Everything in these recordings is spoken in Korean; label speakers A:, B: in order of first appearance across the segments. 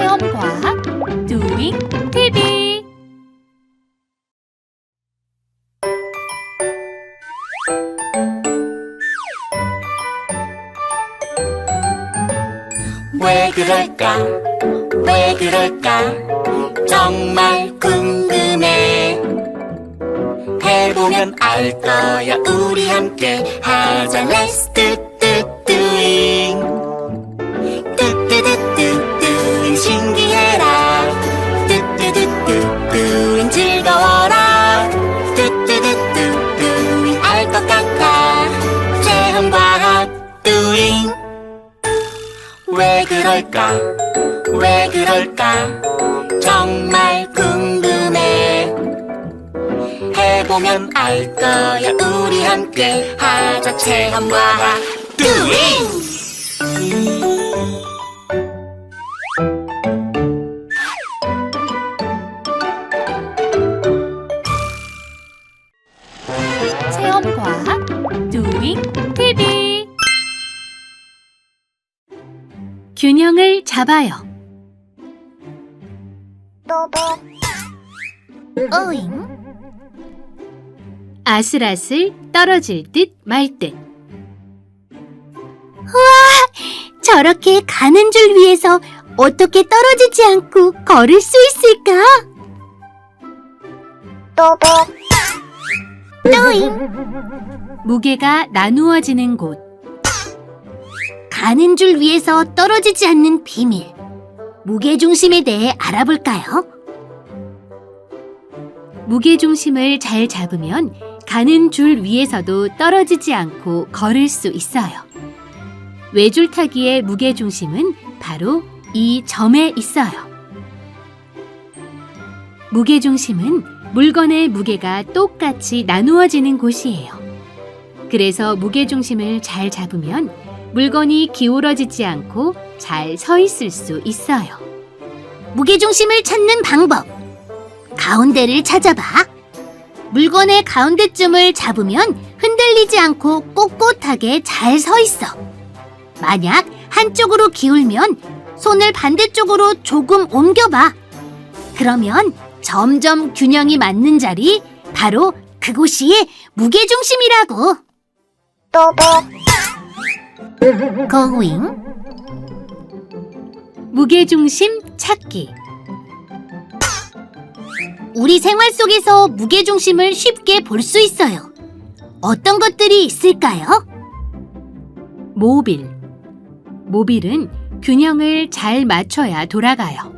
A: 체험과학 도잉 TV
B: 왜 그럴까? 왜 그럴까? 정말 궁금해. 해보면 알 거야. 우리 함께 하자. Let's do 왜 그럴까? 왜 그럴까? 정말 궁금해. 해보면 알 거야. 우리 함께 하자 체험과학 doing.
A: 균형을 잡아요.
B: 어잉?
A: 아슬아슬 떨어질 듯 말 듯. 저렇게 가는 줄 위해서 어떻게 떨어지지 않고 걸을 수 있을까? 무게가 나누어지는 곳. 가는 줄 위해서 떨어지지 않는 비밀. 무게 중심에 대해 알아볼까요? 무게 중심을 잘 잡으면 가는 줄 위에서도 떨어지지 않고 걸을 수 있어요. 외줄타기의 무게 중심은 바로 이 점에 있어요. 무게 중심은 물건의 무게가 똑같이 나누어지는 곳이에요. 그래서 무게 중심을 잘 잡으면 물건이 기울어지지 않고 잘 서 있을 수 있어요. 무게 중심을 찾는 방법. 가운데를 찾아봐. 물건의 가운데쯤을 잡으면 흔들리지 않고 꼿꼿하게 잘 서 있어. 만약 한쪽으로 기울면 손을 반대쪽으로 조금 옮겨봐. 그러면 점점 균형이 맞는 자리, 바로 그곳이 무게중심이라고.
B: Going?
A: 무게중심 찾기. 우리 생활 속에서 무게중심을 쉽게 볼 수 있어요. 어떤 것들이 있을까요? 모빌. 모빌은 균형을 잘 맞춰야 돌아가요.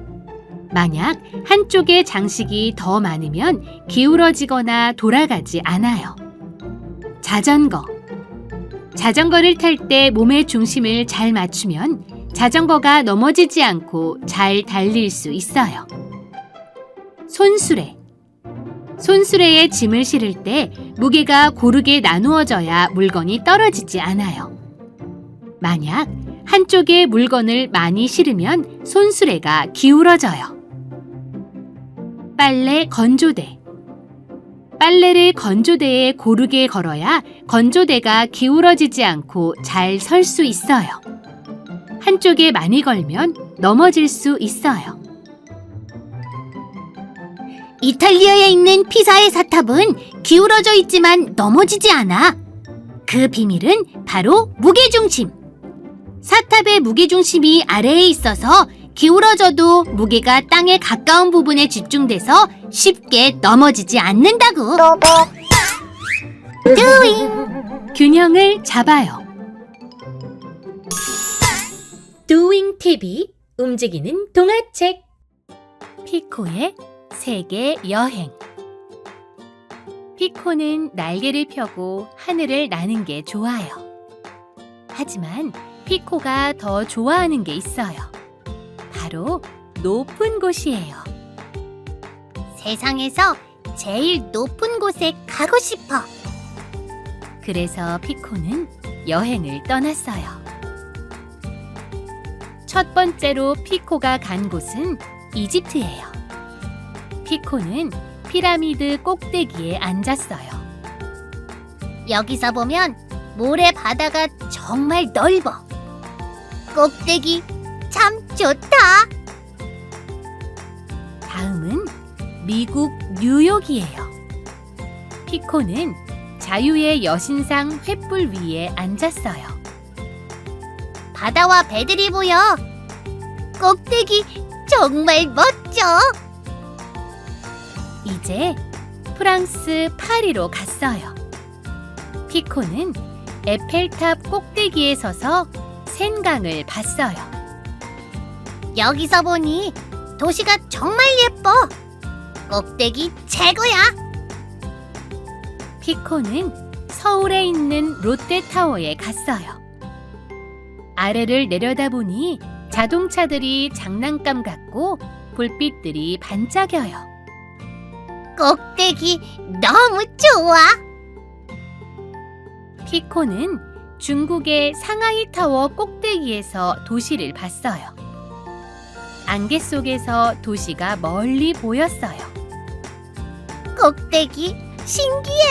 A: 만약 한쪽에 장식이 더 많으면 기울어지거나 돌아가지 않아요. 자전거. 자전거를 탈 때 몸의 중심을 잘 맞추면 자전거가 넘어지지 않고 잘 달릴 수 있어요. 손수레. 손수레에 짐을 실을 때 무게가 고르게 나누어져야 물건이 떨어지지 않아요. 만약 한쪽에 물건을 많이 실으면 손수레가 기울어져요. 빨래 건조대. 빨래를 건조대에 고르게 걸어야 건조대가 기울어지지 않고 잘 설 수 있어요. 한쪽에 많이 걸면 넘어질 수 있어요. 이탈리아에 있는 피사의 사탑은 기울어져 있지만 넘어지지 않아. 그 비밀은 바로 무게중심. 사탑의 무게중심이 아래에 있어서 기울어져도 무게가 땅에 가까운 부분에 집중돼서 쉽게 넘어지지 않는다고. Doing. 균형을 잡아요. Doing TV 움직이는 동화책 피코의 세계 여행 피코는 날개를 펴고 하늘을 나는 게 좋아요. 하지만 피코가 더 좋아하는 게 있어요. 바로 높은 곳이에요. 세상에서 제일 높은 곳에 가고 싶어. 그래서 피코는 여행을 떠났어요. 첫 번째로 피코가 간 곳은 이집트예요. 피코는 피라미드 꼭대기에 앉았어요. 여기서 보면 모래 바다가 정말 넓어. 꼭대기 참 좋다. 다음은 미국 뉴욕이에요. 피코는 자유의 여신상 횃불 위에 앉았어요.
C: 바다와 배들이 보여. 꼭대기 정말 멋져.
A: 이제 프랑스 파리로 갔어요. 피코는 에펠탑 꼭대기에 서서 센강을 봤어요.
C: 여기서 보니 도시가 정말 예뻐. 꼭대기 최고야.
A: 피코는 서울에 있는 롯데타워에 갔어요. 아래를 내려다보니 자동차들이 장난감 같고 불빛들이 반짝여요.
C: 꼭대기 너무 좋아.
A: 피코는 중국의 상하이 타워 꼭대기에서 도시를 봤어요. 안개 속에서 도시가 멀리 보였어요.
C: 꼭대기 신기해.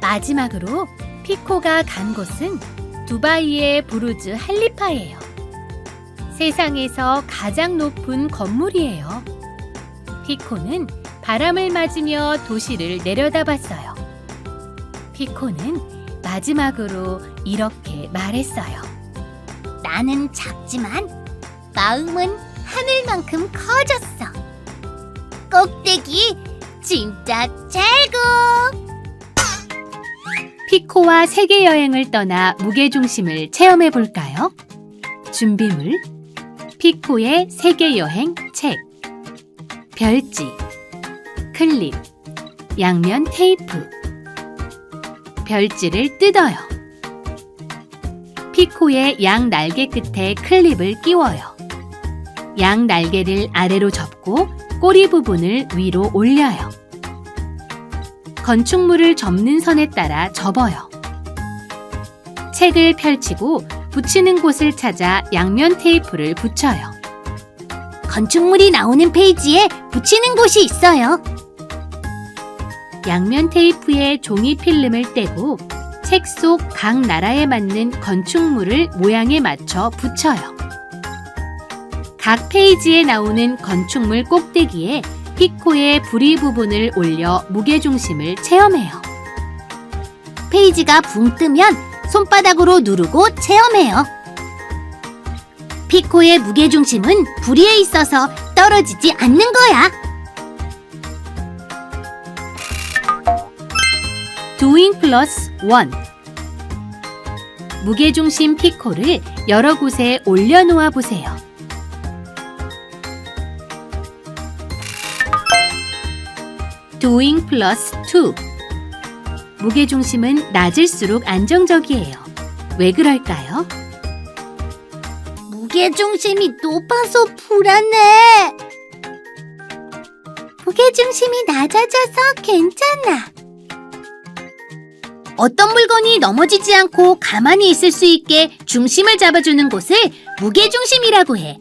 A: 마지막으로 피코가 간 곳은 두바이의 부르즈 할리파예요. 세상에서 가장 높은 건물이에요. 피코는 바람을 맞으며 도시를 내려다봤어요. 피코는 마지막으로 이렇게 말했어요.
C: 나는 작지만 마음은 하늘만큼 커졌어. 꼭대기 진짜 최고.
A: 피코와 세계 여행을 떠나 무게 중심을 체험해 볼까요? 준비물 피코의 세계 여행 책 별지 클립 양면 테이프 별지를 뜯어요. 피코의 양 날개 끝에 클립을 끼워요. 양 날개를 아래로 접고 꼬리 부분을 위로 올려요. 건축물을 접는 선에 따라 접어요. 책을 펼치고 붙이는 곳을 찾아 양면 테이프를 붙여요.
C: 건축물이 나오는 페이지에 붙이는 곳이 있어요.
A: 양면 테이프에 종이 필름을 떼고 책 속 각 나라에 맞는 건축물을 모양에 맞춰 붙여요. 각 페이지에 나오는 건축물 꼭대기에 피코의 부리 부분을 올려 무게중심을 체험해요.
C: 페이지가 붕 뜨면 손바닥으로 누르고 체험해요. 피코의 무게중심은 부리에 있어서 떨어지지 않는 거야.
A: 플러스 원 무게중심 피코를 여러 곳에 올려놓아 보세요. 도잉 플러스 투 무게중심은 낮을수록 안정적이에요. 왜 그럴까요?
C: 무게중심이 높아서 불안해. 무게중심이 낮아져서 괜찮아. 어떤 물건이 넘어지지 않고 가만히 있을 수 있게 중심을 잡아주는 곳을 무게중심이라고 해.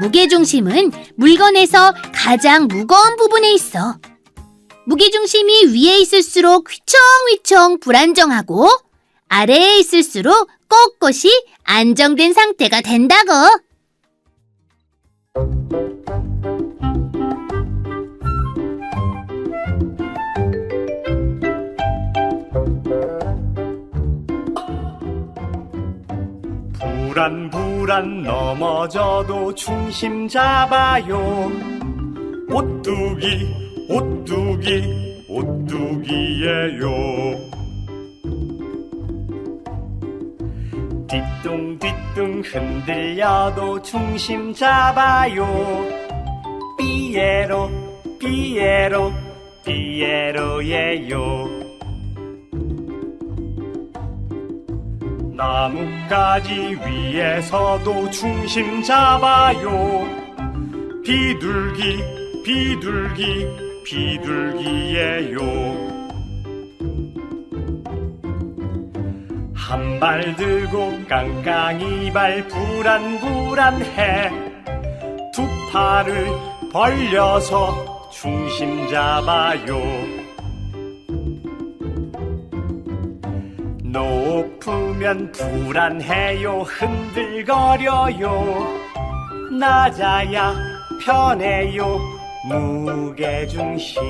C: 무게중심은 물건에서 가장 무거운 부분에 있어. 무게중심이 위에 있을수록 휘청휘청 불안정하고 아래에 있을수록 꼿꼿이 안정된 상태가 된다고.
D: 불안 불안 넘어져도 중심 잡아요 오뚜기 오뚜기 오뚜기예요. 뒤뚱뒤뚱 흔들려도 중심 잡아요. 삐에로 삐에로 삐에로예요. 나뭇가지 위에서도 중심 잡아요. 비둘기 비둘기 비둘기예요. 한 발 들고 깡깡이 발 불안불안해. 두 팔을 벌려서 중심 잡아요. 높으면 불안해요. 흔들거려요. 낮아야 편해요 무게중심